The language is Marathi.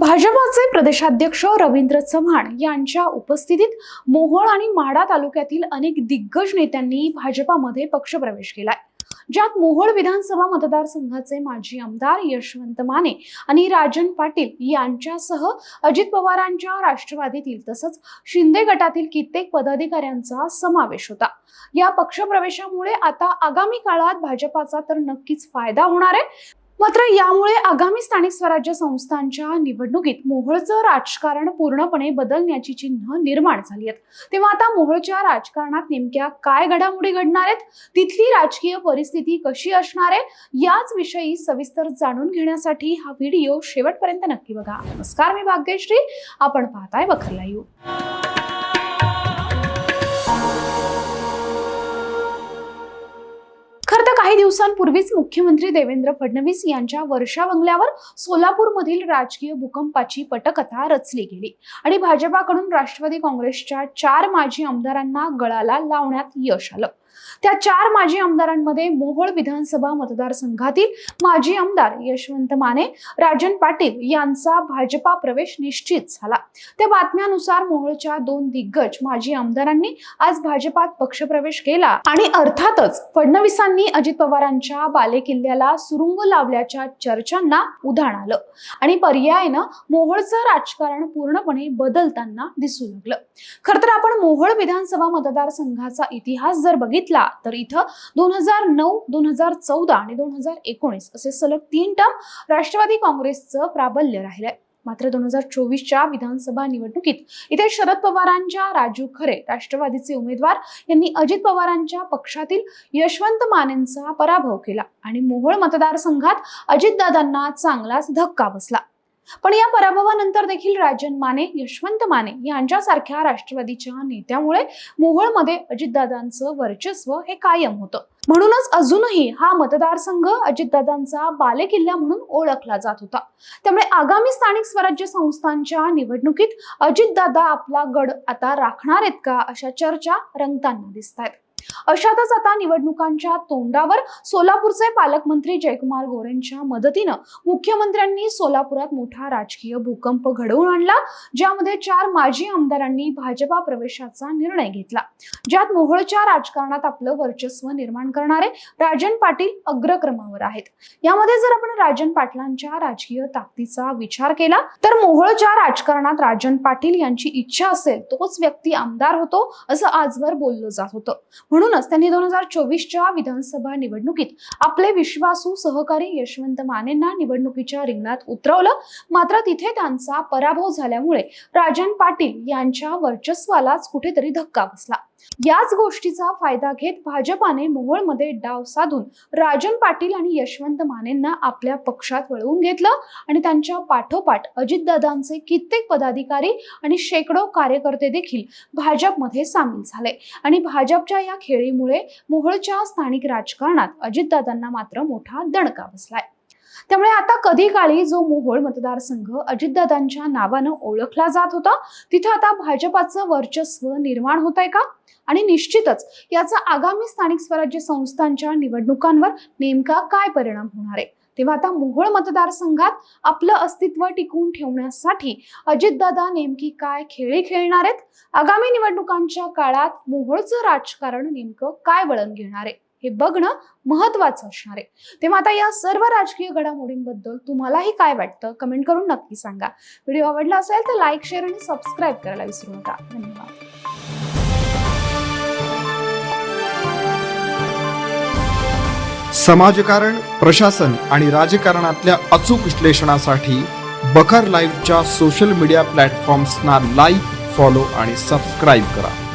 भाजपाचे प्रदेशाध्यक्ष रवींद्र चव्हाण यांच्या उपस्थितीत मोहोळ आणि माडा तालुक्यातील अनेक दिग्गज नेत्यांनी भाजपामध्ये पक्षप्रवेश केलाय. ज्यात मोहोळ विधानसभा मतदारसंघाचे माजी आमदार यशवंत माने आणि राजन पाटील यांच्यासह अजित पवारांच्या राष्ट्रवादीतील तसंच शिंदे गटातील कित्येक पदाधिकाऱ्यांचा समावेश होता. या पक्षप्रवेशामुळे आता आगामी काळात भाजपाचा तर नक्कीच फायदा होणार आहे. मात्र यामुळे आगामी स्थानिक स्वराज्य संस्थांच्या निवडणुकीत मोहोळचं राजकारण पूर्णपणे बदलण्याची चिन्ह निर्माण झाली आहेत. तेव्हा आता मोहोळच्या राजकारणात नेमक्या काय घडामोडी घडणार आहेत? तिथली राजकीय परिस्थिती कशी असणार आहे? याच विषयी सविस्तर जाणून घेण्यासाठी हा व्हिडिओ शेवटपर्यंत नक्की बघा. नमस्कार मी भाग्यश्री. आपण पाहताय बखरला येऊ दिवसांपूर्वीच मुख्यमंत्री देवेंद्र फडणवीस यांच्या वर्षा बंगल्यावर सोलापूरमधील राजकीय भूकंपाची पटकथा रचली गेली. आणि भाजपाकडून राष्ट्रवादी काँग्रेसच्या चार माजी आमदारांना गळाला लावण्यात यश आलं. त्या चार माजी आमदारांमध्ये मोहोळ विधानसभा मतदारसंघातील माजी आमदार यशवंत माने राजन पाटील यांचा भाजपा प्रवेश निश्चित झाला. त्या बातम्यानुसार मोहोळच्या दोन दिग्गज माजी आमदारांनी आज भाजपात पक्षप्रवेश केला आणि अर्थातच फडणवीसांनी अजित पवारांच्या बालेकिल्ल्याला सुरुंग लावल्याच्या चर्चांना उधाण आलं आणि पर्यायानं मोहोळचं राजकारण पूर्णपणे बदलताना दिसू लागलं. खर तर आपण मोहोळ विधानसभा मतदारसंघाचा इतिहास जर बघितला तर इथं दोन हजार नऊ दोन हजार चौदा आणि दोन हजार एकोणीस असे सलग तीन टर्म राष्ट्रवादी काँग्रेसचं प्राबल्य राहिलंय. मात्र दोन हजार चोवीसच्या विधानसभा निवडणुकीत इथे शरद पवारांच्या राजू खरे राष्ट्रवादीचे उमेदवार यांनी अजित पवारांच्या पक्षातील यशवंत मानेंचा पराभव केला आणि मोहोळ मतदारसंघात अजितदादांना चांगलाच धक्का बसला. पण या पराभवानंतर देखील राजन माने यशवंत माने यांच्यासारख्या राष्ट्रवादीच्या नेत्यामुळे मोहोळमध्ये अजितदादांचं वर्चस्व हे कायम होतं. म्हणूनच अजूनही हा मतदारसंघ अजितदादांचा बालेकिल्ला म्हणून ओळखला जात होता. त्यामुळे आगामी स्थानिक स्वराज्य संस्थांच्या निवडणुकीत अजितदादा आपला गड आता राखणार आहेत का अशा चर्चा रंगताना दिसत आहेत अशातच आता निवडणुकांच्या तोंडावर सोलापूरचे पालकमंत्री जयकुमार गोरेंच्या मदतीनं मुख्यमंत्र्यांनी सोलापुरात मोठा राजकीय भूकंप घडवून आणला ज्यामध्ये चार माजी आमदारांनी भाजपा प्रवेशाचा निर्णय घेतला. ज्यात मोहोळच्या राजकारणात आपलं वर्चस्व निर्माण करणारे राजन पाटील अग्रक्रमावर आहेत. यामध्ये जर आपण राजन पाटलांच्या राजकीय ताकदीचा विचार केला तर मोहोळच्या राजकारणात राजन पाटील यांची इच्छा असेल तोच व्यक्ती आमदार होतो असं आजवर बोललं जात होतं. म्हणूनच त्यांनी दोन हजार चोवीसच्या विधानसभा निवडणुकीत आपले विश्वासू सहकारी यशवंत मानेंना निवडणुकीच्या रिंगणात उतरवलं. मात्र तिथे त्यांचा पराभव झाल्यामुळे राजन पाटील यांच्या वर्चस्वालाच कुठेतरी धक्का बसला. याच गोष्टीचा फायदा घेत भाजपाने मोहोळमध्ये डाव साधून राजन पाटील आणि यशवंत मानेंना आपल्या पक्षात वळवून घेतलं आणि त्यांच्या पाठोपाठ अजितदादांचे कित्येक पदाधिकारी आणि शेकडो कार्यकर्ते देखील भाजपमध्ये सामील झाले. आणि भाजपच्या या खेळीमुळे मोहोळच्या स्थानिक राजकारणात अजितदादांना मात्र मोठा दणका बसलाय. त्यामुळे आता कधी काळी जो मोहोळ मतदारसंघ अजितदादांच्या नावानं ओळखला जात होता तिथं आता भाजपाचं वर्चस्व निर्माण होत आहे का? आणि निश्चितच याचा आगामी स्थानिक स्वराज्य संस्थांच्या निवडणुकांवर नेमका काय परिणाम होणार आहे? तेव्हा आता मोहोळ मतदारसंघात आपलं अस्तित्व टिकवून ठेवण्यासाठी अजितदादा नेमकी काय खेळी खेळणार आहेत? आगामी निवडणुकांच्या काळात मोहोळचं राजकारण नेमकं काय वळण घेणार आहे? हे बघणं महत्वाचं असणार आहे. तेव्हा आता या सर्व राजकीय घडामोडींबद्दल तुम्हालाही काय वाटतं? कमेंट करून नक्की सांगा. व्हिडिओ आवडला असेल तर लाईक शेअर आणि सबस्क्राईब करायला विसरू नका. धन्यवाद. समाजकारण प्रशासन आणि राजकारणातल्या अचूक विश्लेषणासाठी बखर लाईव्हच्या सोशल मीडिया प्लॅटफॉर्म्सना लाईक फॉलो आणि सबस्क्राईब करा.